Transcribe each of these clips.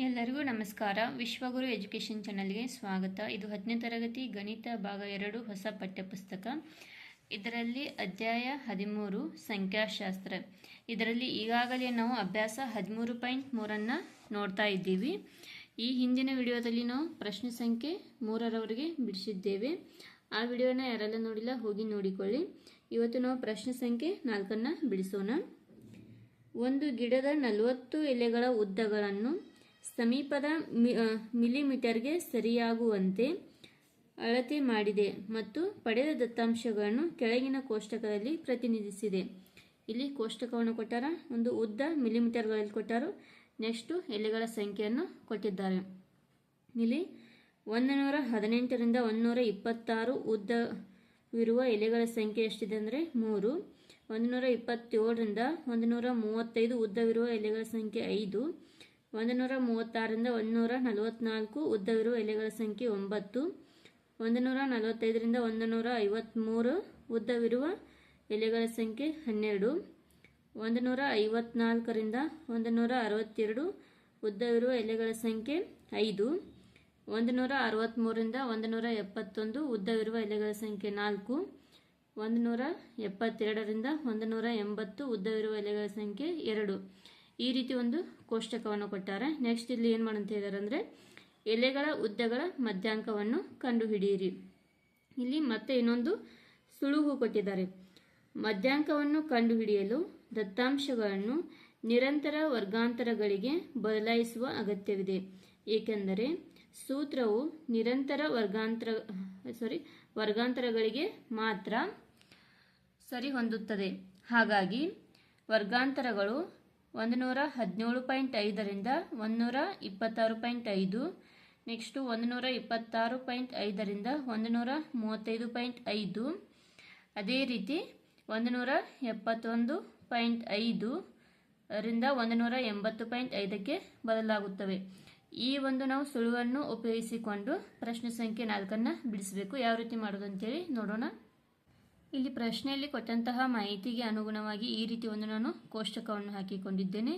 ಎಲ್ಲರಿಗೂ ನಮಸ್ಕಾರ. ವಿಶ್ವಗುರು ಎಜುಕೇಷನ್ ಚಾನಲ್ಗೆ ಸ್ವಾಗತ. ಇದು ಹತ್ತನೇ ತರಗತಿ ಗಣಿತ ಭಾಗ ಎರಡು ಹೊಸ ಪಠ್ಯಪುಸ್ತಕ. ಇದರಲ್ಲಿ ಅಧ್ಯಾಯ ಹದಿಮೂರು, ಸಂಖ್ಯಾಶಾಸ್ತ್ರ. ಇದರಲ್ಲಿ ಈಗಾಗಲೇ ನಾವು ಅಭ್ಯಾಸ ಹದಿಮೂರು ಪಾಯಿಂಟ್ ಮೂರನ್ನು ನೋಡ್ತಾ ಇದ್ದೀವಿ. ಈ ಹಿಂದಿನ ವಿಡಿಯೋದಲ್ಲಿ ನಾವು ಪ್ರಶ್ನೆ ಸಂಖ್ಯೆ ಮೂರರವರೆಗೆ ಬಿಡಿಸಿದ್ದೇವೆ. ಆ ವಿಡಿಯೋನ ಯಾರೆಲ್ಲ ನೋಡಿಲ್ಲ, ಹೋಗಿ ನೋಡಿಕೊಳ್ಳಿ. ಇವತ್ತು ನಾವು ಪ್ರಶ್ನೆ ಸಂಖ್ಯೆ ನಾಲ್ಕನ್ನು ಬಿಡಿಸೋಣ. ಒಂದು ಗಿಡದ ನಲವತ್ತು ಎಲೆಗಳ ಉದ್ದಗಳನ್ನು ಸಮೀಪದ ಮಿಲಿಮೀಟರ್ಗೆ ಸರಿಯಾಗುವಂತೆ ಅಳತೆ ಮಾಡಿದೆ ಮತ್ತು ಪಡೆದ ದತ್ತಾಂಶಗಳನ್ನು ಕೆಳಗಿನ ಕೋಷ್ಟಕದಲ್ಲಿ ಪ್ರತಿನಿಧಿಸಿದೆ. ಇಲ್ಲಿ ಕೋಷ್ಟಕವನ್ನು ಕೊಟ್ಟಾರ? ಒಂದು ಉದ್ದ ಮಿಲಿಮೀಟರ್ಗಳಲ್ಲಿ ಕೊಟ್ಟರು. ನೆಕ್ಸ್ಟು ಎಲೆಗಳ ಸಂಖ್ಯೆಯನ್ನು ಕೊಟ್ಟಿದ್ದಾರೆ. ಇಲ್ಲಿ ಒಂದು ನೂರ ಹದಿನೆಂಟರಿಂದ ಒಂದುನೂರ ಇಪ್ಪತ್ತಾರು ಉದ್ದವಿರುವ ಎಲೆಗಳ ಸಂಖ್ಯೆ ಎಷ್ಟಿದೆ ಅಂದರೆ ಮೂರು. ಒಂದು ನೂರ ಇಪ್ಪತ್ತೇಳರಿಂದ ಒಂದು ನೂರ ಮೂವತ್ತೈದು ಉದ್ದವಿರುವ ಎಲೆಗಳ ಸಂಖ್ಯೆ ಐದು. ಒಂದು ನೂರ ಮೂವತ್ತಾರರಿಂದ ಒಂದು ನೂರ ನಲವತ್ನಾಲ್ಕು ಉದ್ದವಿರುವ ಎಲೆಗಳ ಸಂಖ್ಯೆ ಒಂಬತ್ತು. ಒಂದು ನೂರ ನಲವತ್ತೈದರಿಂದ ಒಂದು ನೂರ ಐವತ್ತ್ಮೂರು ಉದ್ದವಿರುವ ಎಲೆಗಳ ಸಂಖ್ಯೆ ಹನ್ನೆರಡು. ಒಂದು ನೂರ ಐವತ್ನಾಲ್ಕರಿಂದ ಒಂದು ನೂರ ಅರವತ್ತೆರಡು ಉದ್ದವಿರುವ ಎಲೆಗಳ ಸಂಖ್ಯೆ ಐದು. ಒಂದು ನೂರ ಅರವತ್ತ್ಮೂರರಿಂದ ಒಂದು ನೂರ ಎಪ್ಪತ್ತೊಂದು ಉದ್ದವಿರುವ ಎಲೆಗಳ ಸಂಖ್ಯೆ ನಾಲ್ಕು. ಒಂದು ನೂರ ಎಪ್ಪತ್ತೆರಡರಿಂದ ಒಂದು ನೂರ ಎಂಬತ್ತು ಉದ್ದವಿರುವ ಎಲೆಗಳ ಸಂಖ್ಯೆ ಎರಡು. ಈ ರೀತಿ ಒಂದು ಕೋಷ್ಟಕವನ್ನು ಕೊಟ್ಟಾರೆ. ನೆಕ್ಸ್ಟ್ ಇಲ್ಲಿ ಏನು ಮಾಡಂತ ಹೇಳಿದಾರೆ ಅಂದರೆ, ಎಲೆಗಳ ಉದ್ದಗಳ ಮಧ್ಯಾಂಕವನ್ನು ಕಂಡುಹಿಡಿಯಿರಿ. ಇಲ್ಲಿ ಮತ್ತೆ ಇನ್ನೊಂದು ಸುಳುಹು ಕೊಟ್ಟಿದ್ದಾರೆ. ಮಧ್ಯಾಂಕವನ್ನು ಕಂಡುಹಿಡಿಯಲು ದತ್ತಾಂಶಗಳನ್ನು ನಿರಂತರ ವರ್ಗಾಂತರಗಳಿಗೆ ಬದಲಾಯಿಸುವ ಅಗತ್ಯವಿದೆ. ಏಕೆಂದರೆ, ಸೂತ್ರವು ನಿರಂತರ ವರ್ಗಾಂತರ ಸಾರಿ ವರ್ಗಾಂತರಗಳಿಗೆ ಮಾತ್ರ ಸರಿ ಹೊಂದುತ್ತದೆ ಹಾಗಾಗಿ, ವರ್ಗಾಂತರಗಳು ಒಂದು ನೂರ ಹದಿನೇಳು ಪಾಯಿಂಟ್ ಐದರಿಂದ ಒಂದು ನೂರ ಇಪ್ಪತ್ತಾರು ಪಾಯಿಂಟ್ ಐದು. ನೆಕ್ಸ್ಟು ಒಂದು ನೂರ ಇಪ್ಪತ್ತಾರು ಪಾಯಿಂಟ್ ಐದರಿಂದ ಒಂದು ನೂರ ಮೂವತ್ತೈದು ಪಾಯಿಂಟ್ ಐದು. ಅದೇ ರೀತಿ ಒಂದು ನೂರ ಎಪ್ಪತ್ತೊಂದು ಪಾಯಿಂಟ್ ಐದು ರಿಂದ ಒಂದು ನೂರ ಎಂಬತ್ತು ಪಾಯಿಂಟ್ ಐದಕ್ಕೆ ಬದಲಾಗುತ್ತವೆ. ಈ ಒಂದು ನಾವು ಸುಳುವನ್ನು ಉಪಯೋಗಿಸಿಕೊಂಡು ಪ್ರಶ್ನೆ ಸಂಖ್ಯೆ ನಾಲ್ಕನ್ನು ಬಿಡಿಸಬೇಕು. ಯಾವ ರೀತಿ ಮಾಡೋದು ಅಂತೇಳಿ ನೋಡೋಣ. ಇಲ್ಲಿ ಪ್ರಶ್ನೆಯಲ್ಲಿ ಕೊಟ್ಟಂತಹ ಮಾಹಿತಿಗೆ ಅನುಗುಣವಾಗಿ ಈ ರೀತಿ ಒಂದು ನಾನು ಕೋಷ್ಟಕವನ್ನು ಹಾಕಿಕೊಂಡಿದ್ದೇನೆ.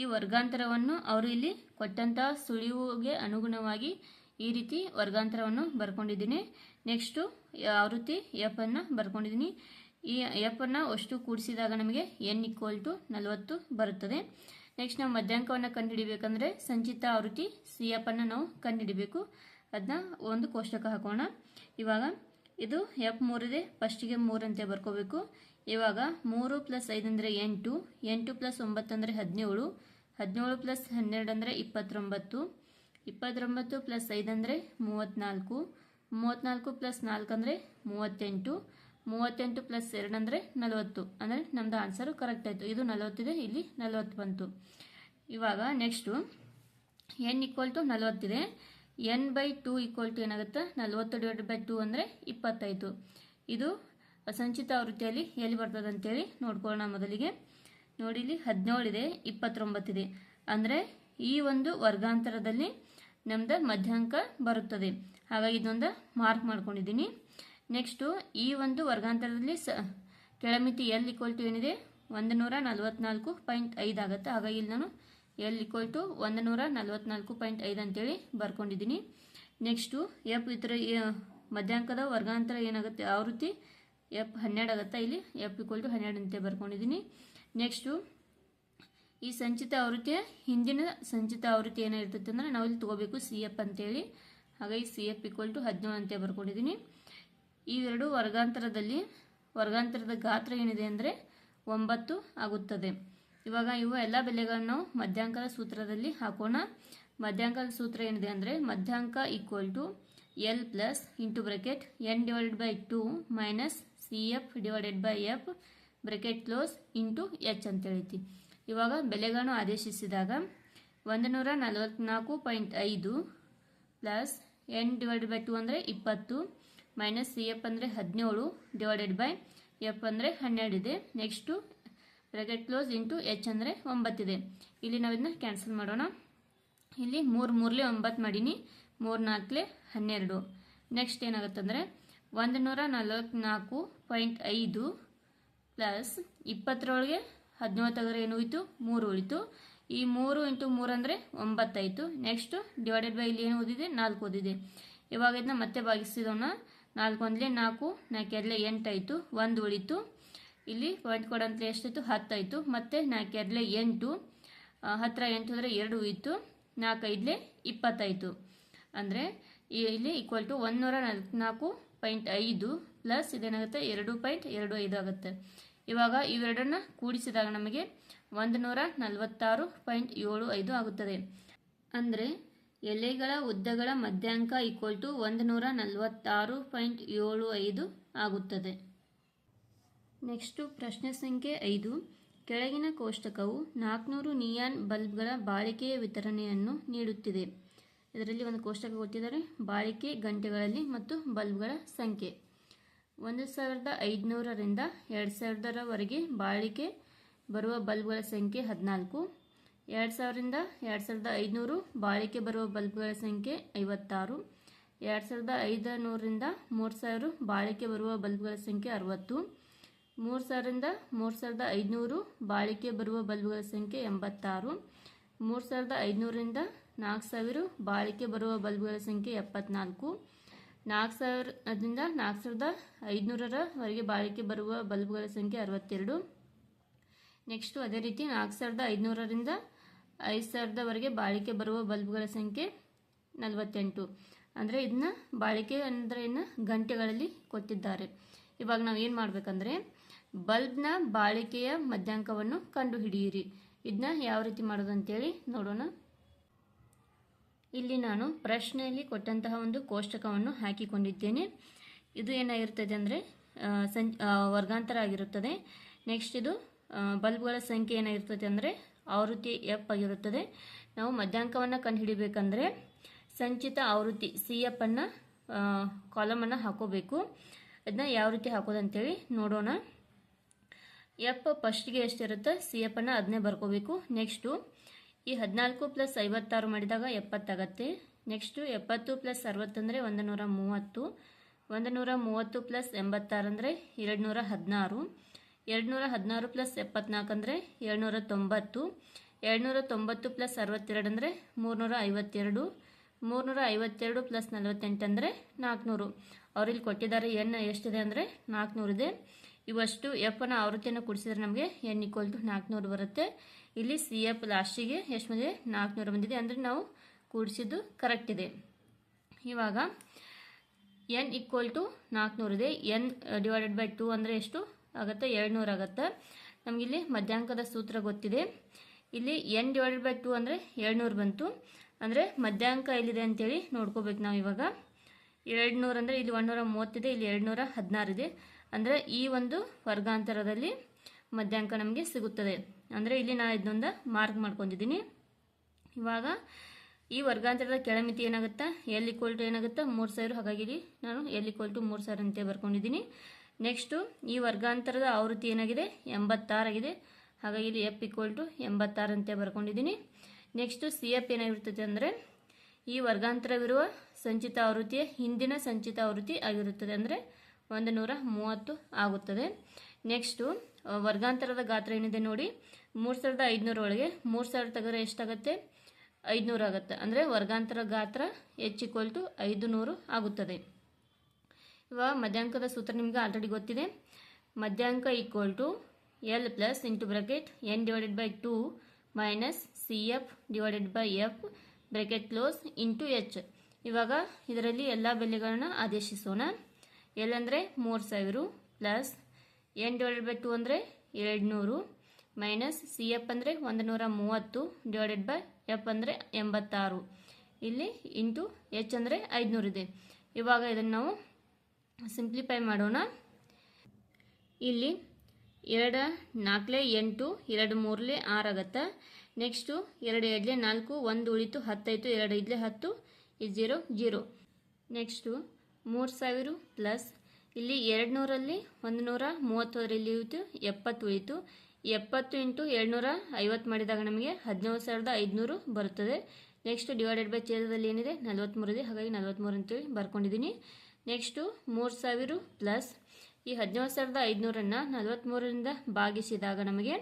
ಈ ವರ್ಗಾಂತರವನ್ನು ಅವರು ಇಲ್ಲಿ ಕೊಟ್ಟಂತಹ ಸುಳಿವುಗೆ ಅನುಗುಣವಾಗಿ ಈ ರೀತಿ ವರ್ಗಾಂತರವನ್ನು ಬರ್ಕೊಂಡಿದ್ದೀನಿ. ನೆಕ್ಸ್ಟು ಆವೃತ್ತಿ ಎಫ್ ಅನ್ನು ಬರ್ಕೊಂಡಿದ್ದೀನಿ. ಈ ಎಫ್ ಅನ್ನು ಅಷ್ಟು ಕೂಡಿಸಿದಾಗ ನಮಗೆ ಎನ್ ಈಕ್ವಲ್ ಟು ನಲವತ್ತು ಬರುತ್ತದೆ. ನೆಕ್ಸ್ಟ್ ನಾವು ಮಧ್ಯಾಂಕವನ್ನು ಕಂಡುಹಿಡಿಬೇಕಂದ್ರೆ ಸಂಚಿತ ಆವೃತ್ತಿ ಸಿ ಎಫ್ ಅನ್ನು ನಾವು ಕಂಡುಹಿಡಿಬೇಕು. ಅದನ್ನ ಒಂದು ಕೋಷ್ಟಕ ಹಾಕೋಣ. ಇವಾಗ ಇದು ಎಫ್ ಮೂರಿದೆ ಫಸ್ಟಿಗೆ ಮೂರಂತೆ ಬರ್ಕೋಬೇಕು. ಇವಾಗ ಮೂರು ಪ್ಲಸ್ ಐದು ಅಂದರೆ ಎಂಟು. ಎಂಟು ಪ್ಲಸ್ ಒಂಬತ್ತು ಅಂದರೆ ಹದಿನೇಳು. ಹದಿನೇಳು ಪ್ಲಸ್ ಹನ್ನೆರಡು ಅಂದರೆ ಇಪ್ಪತ್ತೊಂಬತ್ತು. ಇಪ್ಪತ್ತೊಂಬತ್ತು ಪ್ಲಸ್ ಐದು ಅಂದರೆ ಮೂವತ್ತ್ನಾಲ್ಕು ಮೂವತ್ತ್ನಾಲ್ಕು ಪ್ಲಸ್ ನಾಲ್ಕು ಅಂದರೆ ಮೂವತ್ತೆಂಟು. ಮೂವತ್ತೆಂಟು ಪ್ಲಸ್ ಎರಡು ಅಂದರೆ ನಲವತ್ತು. ಅಂದರೆ ನಮ್ಮದು ಆನ್ಸರು ಕರೆಕ್ಟ್ ಆಯಿತು. ಇದು ನಲವತ್ತಿದೆ ಇಲ್ಲಿ ನಲವತ್ತು ಬಂತು. ಇವಾಗ next N equal to ನಲವತ್ತಿದೆ N by two equal to ಏನಾಗುತ್ತೆ? ನಲ್ವತ್ತು ಡಿವೈಡ್ ಬೈ ಟೂ ಅಂದರೆ ಇಪ್ಪತ್ತೈದು. ಇದು ಸಂಚಿತ ಆವೃತ್ತಿಯಲ್ಲಿ ಎಲ್ಲಿ ಬರ್ತದೆ ಅಂತೇಳಿ ನೋಡ್ಕೊಳ್ಳೋಣ ಮೊದಲಿಗೆ. ನೋಡಿ, ಇಲ್ಲಿ ಹದಿನೇಳಿದೆ ಇಪ್ಪತ್ತೊಂಬತ್ತಿದೆ ಅಂದರೆ ಈ ಒಂದು ವರ್ಗಾಂತರದಲ್ಲಿ ನಮ್ದು ಮಧ್ಯಾಂಕ ಬರುತ್ತದೆ. ಹಾಗಾಗಿ ಇದೊಂದು ಮಾರ್ಕ್ ಮಾಡ್ಕೊಂಡಿದ್ದೀನಿ. ನೆಕ್ಸ್ಟು, ಈ ಒಂದು ವರ್ಗಾಂತರದಲ್ಲಿ ಸ, ಕೆಳಮಿತಿ ಎಲ್ ಈಕ್ವಲ್ ಟು ಏನಿದೆ? ಒಂದು ನೂರ ನಲವತ್ನಾಲ್ಕು ಪಾಯಿಂಟ್ ಐದು ಆಗುತ್ತೆ. ಹಾಗಾಗಿ ಇಲ್ಲಿ ನಾನು ಎಲ್ ಈಕ್ವಲ್ ಟು ಒಂದು ನೂರ ನಲವತ್ನಾಲ್ಕು ಪಾಯಿಂಟ್ ಐದು ಅಂತೇಳಿ ಬರ್ಕೊಂಡಿದ್ದೀನಿ. ನೆಕ್ಸ್ಟು ಎಫ್ ಇತರ ಮಧ್ಯಾಹ್ನದ ವರ್ಗಾಂತರ ಏನಾಗುತ್ತೆ? ಆವೃತ್ತಿ ಎಫ್ ಹನ್ನೆರಡು ಆಗುತ್ತಾ ಇಲ್ಲಿ? ಎಫ್ ಈಕ್ವಲ್ ಟು ಹನ್ನೆರಡು ಅಂತ ಬರ್ಕೊಂಡಿದ್ದೀನಿ. ನೆಕ್ಸ್ಟು ಈ ಸಂಚಿತ ಆವೃತ್ತಿಯ ಹಿಂದಿನ ಸಂಚಿತ ಆವೃತ್ತಿ ಏನಾಗಿರ್ತೈತೆ ಅಂದರೆ ನಾವು ಇಲ್ಲಿ ತೊಗೋಬೇಕು ಸಿ ಎಫ್ ಅಂತೇಳಿ. ಹಾಗಾಗಿ ಸಿ ಎಫ್ ಈಕ್ವಲ್ ಟು ಹದಿನೇಳು ಅಂತ ಬರ್ಕೊಂಡಿದ್ದೀನಿ. ಇವೆರಡು ವರ್ಗಾಂತರದಲ್ಲಿ, ವರ್ಗಾಂತರದ ಗಾತ್ರ ಏನಿದೆ ಅಂದರೆ ಒಂಬತ್ತು ಆಗುತ್ತದೆ. ಇವಾಗ ಇವು ಎಲ್ಲ ಬೆಲೆಗಳನ್ನು ಮಧ್ಯಾಂಕದ ಸೂತ್ರದಲ್ಲಿ ಹಾಕೋಣ. ಮಧ್ಯಾಂಕದ ಸೂತ್ರ ಏನಿದೆ ಅಂದರೆ ಮಧ್ಯಾಂಕ equal to L plus into bracket N divided by two minus C F divided by F bracket close into H ಅಂತ ಹೇಳ್ತಿ ಇವಾಗ ಬೆಲೆಗಳನ್ನು ಆದೇಶಿಸಿದಾಗ ಒಂದು ನೂರ ನಲವತ್ತ್ನಾಲ್ಕು ಪಾಯಿಂಟ್ ಐದು plus N divided by two ಅಂದರೆ ಇಪ್ಪತ್ತು ಮೈನಸ್ ಸಿ ಎಫ್ ಅಂದರೆ ಹದಿನೇಳು ಡಿವೈಡೆಡ್ ಬೈ ಎಫ್ ಅಂದರೆ ಹನ್ನೆರಡಿದೆ next bracket close into H ಅಂದರೆ ಒಂಬತ್ತಿದೆ ಇಲ್ಲಿ ನಾವು ಇದನ್ನ ಕ್ಯಾನ್ಸಲ್ ಮಾಡೋಣ. ಇಲ್ಲಿ ಮೂರು ಮೂರಲೆ ಒಂಬತ್ತು ಮಾಡೀನಿ. ಮೂರು ನಾಲ್ಕಲೆ ಹನ್ನೆರಡು. ನೆಕ್ಸ್ಟ್ ಏನಾಗುತ್ತಂದರೆ ಒಂದು ನೂರ ನಲವತ್ತ್ನಾಲ್ಕು ಪಾಯಿಂಟ್ ಐದು ಪ್ಲಸ್ ಇಪ್ಪತ್ತರೊಳಗೆ ಹದಿನೇಳು ಏನು ಉಳಿತು ಮೂರು ಉಳಿತು ಈ ಮೂರು ಇಂಟು ಮೂರು ಅಂದರೆ ಒಂಬತ್ತಾಯಿತು. ನೆಕ್ಸ್ಟು ಡಿವೈಡೆಡ್ ಬೈ ಇಲ್ಲಿ ಏನು ಓದಿದೆ? ನಾಲ್ಕು ಓದಿದೆ. ಇವಾಗ ಇದನ್ನ ಮತ್ತೆ ಭಾಗಿಸಿದೋಣ ನಾಲ್ಕು ಒಂದಲೇ ನಾಲ್ಕು ನಾಲ್ಕು ಎರಡಲೇ ಎಂಟಾಯಿತು ಒಂದು ಉಳಿತು. ಇಲ್ಲಿ ಪಾಯಿಂಟ್ ಅಂತ ಎಷ್ಟಾಯಿತು ಹತ್ತಾಯಿತು ಮತ್ತು ನಾಲ್ಕು, ಎರಡಲೇ ಎಂಟು. ಹತ್ತಿರ ಎಂಟು ಅಂದರೆ ಎರಡು ಇತ್ತು ನಾಲ್ಕು ಇಪ್ಪತ್ತಾಯಿತು ಅಂದರೆ ಇಲ್ಲಿ ಈಕ್ವಲ್ ಟು ಒಂದುನೂರ ನಾಲ್ಕು ಪಾಯಿಂಟ್ ಐದು ಪ್ಲಸ್ ಇದೇನಾಗುತ್ತೆ? ಎರಡು ಪಾಯಿಂಟ್ ಎರಡು ಐದು ಆಗುತ್ತೆ. ಇವಾಗ ಇವೆರಡನ್ನ ಕೂಡಿಸಿದಾಗ ನಮಗೆ ಒಂದು ನೂರ ನಲವತ್ತಾರು ಪಾಯಿಂಟ್ ಏಳು ಐದು ಆಗುತ್ತದೆ. ಅಂದರೆ ಎಲೆಗಳ ಉದ್ದಗಳ ಮಧ್ಯಾಂಕ ಈಕ್ವಲ್ ಟು ಒಂದು ನೂರ ನಲವತ್ತಾರು ಪಾಯಿಂಟ್ ಏಳು ಐದು ಆಗುತ್ತದೆ. ನೆಕ್ಸ್ಟು ಪ್ರಶ್ನೆ ಸಂಖ್ಯೆ ಐದು. ಕೆಳಗಿನ ಕೋಷ್ಟಕವು ನಾಲ್ಕುನೂರು ನಿಯಾನ್ ಬಲ್ಬ್ಗಳ ಬಾಳಿಕೆಯ ವಿತರಣೆಯನ್ನು ನೀಡುತ್ತಿದೆ. ಇದರಲ್ಲಿ ಒಂದು ಕೋಷ್ಟಕ ಗೊತ್ತಿದ್ದಾರೆ ಬಾಳಿಕೆ ಗಂಟೆಗಳಲ್ಲಿ ಮತ್ತು ಬಲ್ಬ್ಗಳ ಸಂಖ್ಯೆ. ಒಂದು ಸಾವಿರದ ಐದುನೂರರಿಂದ ಎರಡು ಸಾವಿರದವರೆಗೆ ಬಾಳಿಕೆ ಬರುವ ಬಲ್ಬ್ಗಳ ಸಂಖ್ಯೆ ಹದಿನಾಲ್ಕು. ಎರಡು ಸಾವಿರದಿಂದ ಎರಡು ಸಾವಿರದ ಐದುನೂರು ಬಾಳಿಕೆ ಬರುವ ಬಲ್ಬ್ಗಳ ಸಂಖ್ಯೆ ಐವತ್ತಾರು. ಎರಡು ಸಾವಿರದ ಐದು ನೂರರಿಂದ ಮೂರು ಸಾವಿರ ಬಾಳಿಕೆ ಬರುವ ಬಲ್ಬ್ಗಳ ಸಂಖ್ಯೆ ಅರವತ್ತು. ಮೂರು ಸಾವಿರದಿಂದ ಮೂರು ಸಾವಿರದ ಐದುನೂರು ಬಾಳಿಕೆ ಬರುವ ಬಲ್ಬ್ಗಳ ಸಂಖ್ಯೆ ಎಂಬತ್ತಾರು. ಮೂರು ಸಾವಿರದ ಐದುನೂರರಿಂದ ನಾಲ್ಕು ಸಾವಿರ ಬಾಳಿಕೆ ಬರುವ ಬಲ್ಬ್ಗಳ ಸಂಖ್ಯೆ ಎಪ್ಪತ್ನಾಲ್ಕು. ನಾಲ್ಕು ಸಾವಿರದಿಂದ ನಾಲ್ಕು ಸಾವಿರದ ಐದುನೂರರವರೆಗೆ ಬಾಳಿಕೆ ಬರುವ ಬಲ್ಬ್ಗಳ ಸಂಖ್ಯೆ ಅರವತ್ತೆರಡು. ನೆಕ್ಸ್ಟು ಅದೇ ರೀತಿ ನಾಲ್ಕು ಸಾವಿರದ ಐದುನೂರರಿಂದ ಐದು ಸಾವಿರದವರೆಗೆ ಬಾಳಿಕೆ ಬರುವ ಬಲ್ಬ್ಗಳ ಸಂಖ್ಯೆ ನಲವತ್ತೆಂಟು. ಅಂದರೆ ಇದನ್ನ ಬಾಳಿಕೆ ಅಂದರೆ ಇನ್ನು ಗಂಟೆಗಳಲ್ಲಿ ಕೊಟ್ಟಿದ್ದಾರೆ. ಇವಾಗ ನಾವು ಏನು ಮಾಡಬೇಕಂದ್ರೆ ಬಲ್ಬ್ನ ಬಾಳಿಕೆಯ ಮಧ್ಯಾಂಕವನ್ನು ಕಂಡುಹಿಡಿಯಿರಿ. ಇದನ್ನ ಯಾವ ರೀತಿ ಮಾಡೋದು ಅಂತೇಳಿ ನೋಡೋಣ. ಇಲ್ಲಿ ನಾನು ಪ್ರಶ್ನೆಯಲ್ಲಿ ಕೊಟ್ಟಂತಹ ಒಂದು ಕೋಷ್ಟಕವನ್ನು ಹಾಕಿಕೊಂಡಿದ್ದೇನೆ. ಇದು ಏನಾಗಿರ್ತದೆ ಅಂದರೆ ಸಂ ವರ್ಗಾಂತರ ಆಗಿರುತ್ತದೆ. ನೆಕ್ಸ್ಟ್ ಇದು ಬಲ್ಬ್ಗಳ ಸಂಖ್ಯೆ ಏನಾಗಿರ್ತದೆ ಅಂದರೆ, ಆವೃತ್ತಿ ಎಫ್ ಆಗಿರುತ್ತದೆ. ನಾವು ಮಧ್ಯಾಂಕವನ್ನು ಕಂಡುಹಿಡಿಬೇಕಂದ್ರೆ, ಸಂಚಿತ ಆವೃತ್ತಿ ಸಿ ಎಫ್ ಅನ್ನು ಕಾಲಮನ್ನು ಹಾಕೋಬೇಕು. ಅದನ್ನ ಯಾವ ರೀತಿ ಹಾಕೋದು ಅಂತೇಳಿ ನೋಡೋಣ. ಎಫ್ ಫಸ್ಟ್ಗೆ ಎಷ್ಟಿರುತ್ತೆ? ಸಿ ಎಫ್ ಅನ್ನು ಅದನ್ನೇ ಬರ್ಕೋಬೇಕು. ನೆಕ್ಸ್ಟು ಈ ಹದಿನಾಲ್ಕು ಪ್ಲಸ್ ಐವತ್ತಾರು ಮಾಡಿದಾಗ ಎಪ್ಪತ್ತಾಗತ್ತೆ. ನೆಕ್ಸ್ಟು ಎಪ್ಪತ್ತು ಪ್ಲಸ್ ಅರವತ್ತಂದರೆ ಒಂದು ನೂರ ಮೂವತ್ತು ಒಂದು ನೂರ ಮೂವತ್ತು ಪ್ಲಸ್ ಎಂಬತ್ತಾರು ಅಂದರೆ ಎರಡು ನೂರ ಹದಿನಾರು ಎರಡು ನೂರ ಹದಿನಾರು ಪ್ಲಸ್ ಎಪ್ಪತ್ನಾಲ್ಕು ಅಂದರೆ ಏಳ್ನೂರ ತೊಂಬತ್ತು ಏಳ್ನೂರ ತೊಂಬತ್ತು ಪ್ಲಸ್ ಅರವತ್ತೆರಡು ಅಂದರೆ ಮೂರುನೂರ ಐವತ್ತೆರಡು ಮೂರುನೂರ ಐವತ್ತೆರಡು ಪ್ಲಸ್ ನಲವತ್ತೆಂಟು ಅಂದರೆ ನಾಲ್ಕುನೂರು. ಅವ್ರಿಲ್ಲಿ ಕೊಟ್ಟಿದ್ದಾರೆ ಎನ್ ಎಷ್ಟಿದೆ ಅಂದರೆ ನಾಲ್ಕುನೂರಿದೆ ಇವಷ್ಟು ಎಫ್ ಅನ್ನ ಆವೃತ್ತಿಯನ್ನು ಕೂಡಿಸಿದ್ರೆ ನಮಗೆ ಎನ್ ಈಕ್ವಲ್ ಟು ನಾಲ್ಕುನೂರು ಬರುತ್ತೆ. ಇಲ್ಲಿ ಸಿ ಎಫ್ ಲಾಸ್ಟಿಗೆ ಎಷ್ಟು ಬಂದಿದೆ? ನಾಲ್ಕುನೂರು ಬಂದಿದೆ. ಅಂದರೆ ನಾವು ಕೂಡಿಸಿದ್ದು ಕರೆಕ್ಟ್ ಇದೆ. ಇವಾಗ ಎನ್ ಈಕ್ವಲ್ ಟು ನಾಲ್ಕುನೂರು ಇದೆ. ಎನ್ ಡಿವೈಡೆಡ್ ಬೈ ಟು ಅಂದರೆ ಎಷ್ಟು? ಆಗುತ್ತೆ ಎರಡುನೂರು ಆಗುತ್ತೆ. ನಮಗಿಲ್ಲಿ ಮಧ್ಯಾಂಕದ ಸೂತ್ರ ಗೊತ್ತಿದೆ. ಇಲ್ಲಿ ಎನ್ ಡಿವೈಡೆಡ್ ಬೈ ಟು ಅಂದರೆ ಎರಡುನೂರು ಬಂತು. ಅಂದರೆ ಮಧ್ಯಾಂಕ ಎಲ್ಲಿದೆ ಅಂತೇಳಿ ನೋಡ್ಕೋಬೇಕು ನಾವು ಇವಾಗ. ಎರಡುನೂರು ಅಂದರೆ ಇಲ್ಲಿ ಒಂದೂರ ಮೂವತ್ತಿದೆ ಇಲ್ಲಿ ಎರಡುನೂರ ಹದಿನಾರು ಇದೆ ಅಂದರೆ ಈ ಒಂದು ವರ್ಗಾಂತರದಲ್ಲಿ ಮಧ್ಯಾಂಕ ನಮಗೆ ಸಿಗುತ್ತದೆ. ಅಂದರೆ ಇಲ್ಲಿ ನಾನು ಇದನ್ನೊಂದು ಮಾರ್ಕ್ ಮಾಡ್ಕೊಂಡಿದ್ದೀನಿ. ಇವಾಗ ಈ ವರ್ಗಾಂತರದ ಕೆಳಮಿತಿ ಏನಾಗುತ್ತೆ? ಎಲ್ ಈಕ್ವಲ್ ಟು ಏನಾಗುತ್ತೆ? ಮೂರು ಸಾವಿರ. ಹಾಗಾಗಿ ಇಲ್ಲಿ ನಾನು ಎಲ್ ಈಕ್ವಲ್ ಟು ಮೂರು ಸಾವಿರ ಅಂತ ಬರ್ಕೊಂಡಿದ್ದೀನಿ. ನೆಕ್ಸ್ಟು ಈ ವರ್ಗಾಂತರದ ಆವೃತ್ತಿ ಏನಾಗಿದೆ? ಎಂಬತ್ತಾರಾಗಿದೆ ಹಾಗಾಗಿ ಇಲ್ಲಿ ಎಫ್ ಇಕ್ವಲ್ ಟು ಎಂಬತ್ತಾರಂತೆ ಬರ್ಕೊಂಡಿದ್ದೀನಿ. ನೆಕ್ಸ್ಟು ಸಿ ಎಫ್ ಏನಾಗಿರ್ತದೆ ಅಂದರೆ ಈ ವರ್ಗಾಂತರವಿರುವ ಸಂಚಿತ ಆವೃತ್ತಿಯ ಹಿಂದಿನ ಸಂಚಿತ ಆವೃತ್ತಿ ಆಗಿರುತ್ತದೆ ಅಂದರೆ ಒಂದು ನೂರ ಮೂವತ್ತು ಆಗುತ್ತದೆ. ನೆಕ್ಸ್ಟು ವರ್ಗಾಂತರದ ಗಾತ್ರ ಏನಿದೆ ನೋಡಿ. ಮೂರು ಸಾವಿರದ ಐದುನೂರ ಒಳಗೆ ಮೂರು ಸಾವಿರ ತೆಗೆದ್ರೆ ಎಷ್ಟಾಗುತ್ತೆ? ಐದುನೂರು ಆಗುತ್ತೆ. ಅಂದರೆ ವರ್ಗಾಂತರ ಗಾತ್ರ ಎಚ್ ಈಕ್ವಲ್ ಟು ಐದು ನೂರು ಆಗುತ್ತದೆ. ಇವಾಗ ಮಧ್ಯಾಂಕದ ಸೂತ್ರ ನಿಮಗೆ ಆಲ್ರೆಡಿ ಗೊತ್ತಿದೆ. ಮಧ್ಯಾಂಕ equal to L plus into bracket N divided by two minus C F divided by F bracket close into H ಇವಾಗ ಇದರಲ್ಲಿ ಎಲ್ಲ ಬೆಲೆಗಳನ್ನ ಆದೇಶಿಸೋಣ. ಎಲ್ ಮೂರು ಸಾವಿರ plus N divided by two ಅಂದರೆ ಎರಡುನೂರು, ಮೈನಸ್ ಸಿ ಎಫ್ ಅಂದರೆ ಒಂದು ನೂರ ಮೂವತ್ತು ಡಿವೈಡೆಡ್ ಬೈ ಎಫ್ ಅಂದರೆ ಎಂಬತ್ತಾರು. ಇಲ್ಲಿ ಇಂಟು ಎಚ್ ಅಂದರೆ ಐದುನೂರಿದೆ ಇವಾಗ ಇದನ್ನು ನಾವು ಸಿಂಪ್ಲಿಫೈ ಮಾಡೋಣ. ಇಲ್ಲಿ ಎರಡು ನಾಲ್ಕಲೆ ಎಂಟು, ಎರಡು ಮೂರಲೇ ಆರು ಆಗತ್ತೆ? ನೆಕ್ಸ್ಟು ಎರಡು ಎರಡಲೇ ನಾಲ್ಕು, ಒಂದು ಉಳಿತು ಹತ್ತಾಯಿತು ಎರಡು ಐದಲೇ ಹತ್ತು ಈ ಜೀರೋ ಜೀರೋ ನೆಕ್ಸ್ಟು ಮೂರು ಸಾವಿರ ಪ್ಲಸ್ ಇಲ್ಲಿ ಎರಡು ನೂರಲ್ಲಿ ಒಂದು ನೂರ ಮೂವತ್ತರಲ್ಲಿ ಉಳಿತು ಎಪ್ಪತ್ತು ಉಳಿತು ಎಪ್ಪತ್ತು ಇಂಟು ಏಳ್ನೂರ ಐವತ್ತು ಮಾಡಿದಾಗ ನಮಗೆ ಹದಿನೇಳು ಸಾವಿರದ ಐದುನೂರು ಬರುತ್ತದೆ. ನೆಕ್ಸ್ಟ್ ಡಿವೈಡೆಡ್ ಬೈ ಛೇದದಲ್ಲಿ ಏನಿದೆ? ನಲ್ವತ್ತ್ಮೂರು ಇದೆ ಹಾಗಾಗಿ ನಲ್ವತ್ತ್ಮೂರು ಅಂತೇಳಿ ಬರ್ಕೊಂಡಿದ್ದೀನಿ. ನೆಕ್ಸ್ಟು ಮೂರು ಸಾವಿರ ಪ್ಲಸ್ ಈ ಹದಿನೇಳು ಸಾವಿರದ ಐದುನೂರನ್ನು ನಲ್ವತ್ತ್ಮೂರರಿಂದ ಭಾಗಿಸಿದಾಗ ನಮಗೆ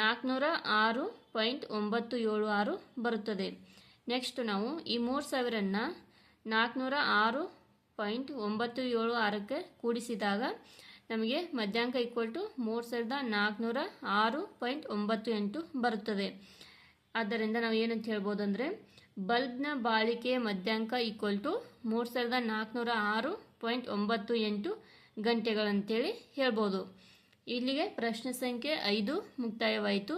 ನಾಲ್ಕುನೂರ ಆರು ಪಾಯಿಂಟ್ ಒಂಬತ್ತು ಏಳು ಆರು ಬರುತ್ತದೆ. ನೆಕ್ಸ್ಟ್ ನಾವು ಈ ಮೂರು ಸಾವಿರನ್ನ ನಾಲ್ಕುನೂರ ಆರು ಪಾಯಿಂಟ್ ಒಂಬತ್ತು ಏಳು ಆರಕ್ಕೆ ಕೂಡಿಸಿದಾಗ ನಮಗೆ ಮಧ್ಯಾಂಕ ಈಕ್ವಲ್ ಟು ಮೂರು ಸಾವಿರದ ನಾಲ್ಕುನೂರ ಆರು ಪಾಯಿಂಟ್ ಒಂಬತ್ತು ಎಂಟು ಬರುತ್ತದೆ. ಆದ್ದರಿಂದ ನಾವು ಏನಂತ ಹೇಳ್ಬೋದು ಅಂದರೆ ಬಲ್ಬ್ನ ಬಾಳಿಕೆ ಮಧ್ಯಾಂಕ ಈಕ್ವಲ್ ಟು ಮೂರು ಸಾವಿರದ ನಾಲ್ಕುನೂರ ಆರು ಪಾಯಿಂಟ್ ಒಂಬತ್ತು ಎಂಟು ಗಂಟೆಗಳಂತೇಳಿ ಹೇಳ್ಬೋದು. ಇಲ್ಲಿಗೆ ಪ್ರಶ್ನೆ ಸಂಖ್ಯೆ ಐದು ಮುಕ್ತಾಯವಾಯಿತು.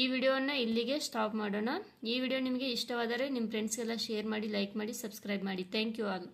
ಈ ವಿಡಿಯೋವನ್ನು ಇಲ್ಲಿಗೆ ಸ್ಟಾಪ್ ಮಾಡೋಣ. ಈ ವಿಡಿಯೋ ನಿಮಗೆ ಇಷ್ಟವಾದರೆ ನಿಮ್ಮ ಫ್ರೆಂಡ್ಸ್ಗೆಲ್ಲ ಶೇರ್ ಮಾಡಿ ಲೈಕ್ ಮಾಡಿ ಸಬ್ಸ್ಕ್ರೈಬ್ ಮಾಡಿ. Thank you all